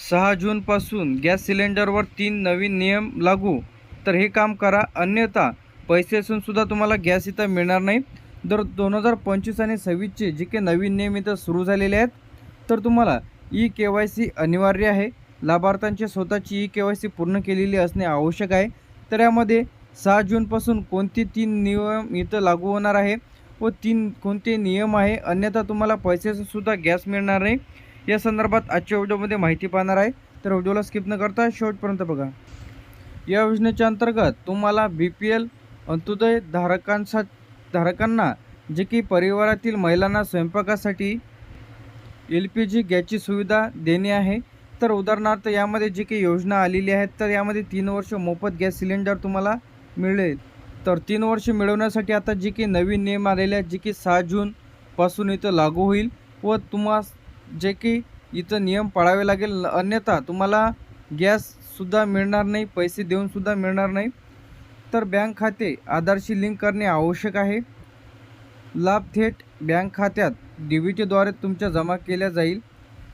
सहा जूनपासून गॅस सिलेंडरवर तीन नवीन नियम लागू. तर हे काम करा अन्यथा पैसे असून सुद्धा तुम्हाला गॅस इथं मिळणार नाही. तर दोन हजार पंचवीस आणि सव्वीसचे जे काही नवीन नियम इथं सुरू झालेले आहेत तर तुम्हाला ई के वाय सी अनिवार्य आहे. लाभार्थ्यांची स्वतःची ई के वाय सी पूर्ण केलेली असणे आवश्यक आहे. तर यामध्ये सहा जूनपासून कोणते तीन नियम इथं लागू होणार आहे व तीन कोणते नियम आहे अन्यथा तुम्हाला पैसेसुद्धा गॅस मिळणार नाही. या संदर्भात आजच्या व्हिडिओमध्ये माहिती पाहणार आहे. तर व्हिडिओला स्किप न करता शेवटपर्यंत बघा. या योजनेच्या अंतर्गत तुम्हाला बी पी एल अंत्योदय धारकांसा धारकांना जे की परिवारातील महिलांना स्वयंपाकासाठी एल पी जी गॅसची सुविधा देणे आहे. तर उदाहरणार्थ यामध्ये जी काही योजना आलेली आहेत तर यामध्ये तीन वर्ष मोफत गॅस सिलेंडर तुम्हाला मिळेल. तर तीन वर्ष मिळवण्यासाठी आता जी काही नवीन नियम आलेले आहेत जे की सहा जूनपासून इथं लागू होईल व तुम्हा जे की इथं नियम पाळावे लागेल. अन्यथा तुम्हाला गॅससुद्धा मिळणार नाही पैसे देऊनसुद्धा मिळणार नाही. तर बँक खाते आधारशी लिंक करणे आवश्यक आहे. लाभ थेट बँक खात्यात डी बी टीद्वारे तुमच्या जमा केल्या जाईल.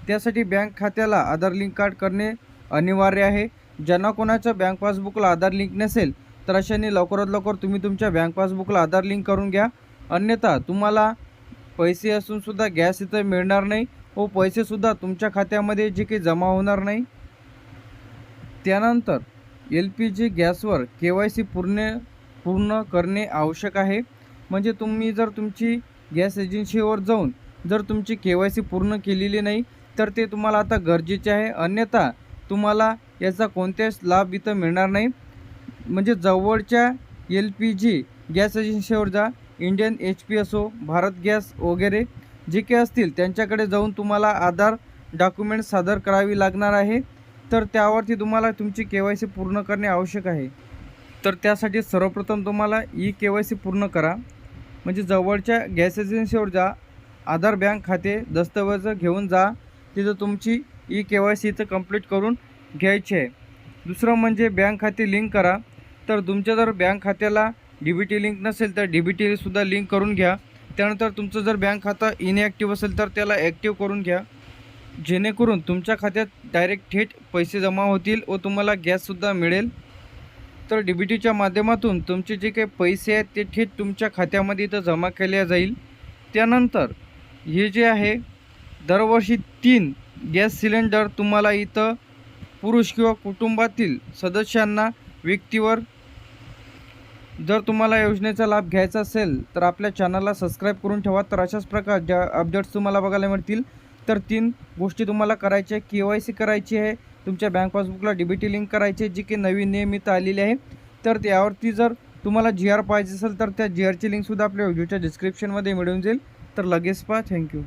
त्यासाठी बँक खात्याला आधार लिंक कार्ड करणे अनिवार्य आहे. ज्यांना कोणाच्या बँक पासबुकला आधार लिंक नसेल तर अशाने लवकरात लवकर तुम्ही तुमच्या बँक पासबुकला आधार लिंक करून घ्या. अन्यथा तुम्हाला पैसे असूनसुद्धा गॅस इथं मिळणार नाही. हो, व पैसेसुद्धा तुमच्या खात्यामध्ये जे काही जमा होणार नाही. त्यानंतर एल पी जी गॅसवर के वाय सी पूर्ण पूर्ण करणे आवश्यक आहे. म्हणजे तुम्ही जर तुमची गॅस एजन्सीवर जाऊन जर तुमची के वाय सी पूर्ण केलेली नाही तर ते तुम्हाला आता गरजेचे आहे. अन्यथा तुम्हाला याचा कोणत्याच लाभ इथं मिळणार नाही. म्हणजे जवळच्या एल पी जी गॅस एजन्सीवर जा. इंडियन एच पी असो भारत गॅस वगैरे. जे काही असतील त्यांच्याकडे जाऊन तुम्हाला आधार डॉक्युमेंट सादर करावी लागणार आहे. तर त्यावरती तुम्हाला तुमची के वाय सी पूर्ण करणे आवश्यक आहे. तर त्यासाठी सर्वप्रथम तुम्हाला ई के वाय सी पूर्ण करा. म्हणजे जवळच्या गॅस एजन्सीवर जा. आधार बँक खाते दस्तऐवज घेऊन जा. तिथं तुमची ई के वाय सी इथं कंप्लीट करून घ्यायची आहे. दुसरं म्हणजे बँक खाते लिंक करा. तर तुमच्या जर बँक खात्याला डी बी टी लिंक नसेल तर डी बी टीसुद्धा लिंक करून घ्या. त्यानंतर तुमचं जर बँक खातं इनॲक्टिव्ह असेल तर त्याला ॲक्टिव्ह करून घ्या. जेणेकरून तुमच्या खात्यात डायरेक्ट थेट पैसे जमा होतील व तुम्हाला गॅससुद्धा मिळेल. तर डी बी टीच्या माध्यमातून तुमचे जे काही पैसे आहेत ते थेट तुमच्या खात्यामध्ये इथं जमा केल्या जाईल. त्यानंतर हे जे आहे दरवर्षी तीन गॅस सिलेंडर तुम्हाला इथं पुरुष किंवा कुटुंबातील सदस्यांना व्यक्तीवर जर तुम्हाला योजनेचा लाभ घ्यायचा असेल तर आपल्या चॅनलला सबस्क्राईब करून ठेवा. तर अशाच प्रकारच्या अपडेट्स तुम्हाला बघायला मिळतील तर तीन गोष्टी तुम्हाला करायच्या आहे. के वाय सी करायची आहे. तुमच्या बँक पासबुकला डी बी टी लिंक करायची आहे जी की नवीन नियमित आलेली आहे. तर त्यावरती जर तुम्हाला जी आर पाहिजे असेल तर त्या जी आरची लिंकसुद्धा आपल्या व्हिडिओच्या डिस्क्रिप्शनमध्ये मिळून जाईल. तर लगेच पहा. थँक्यू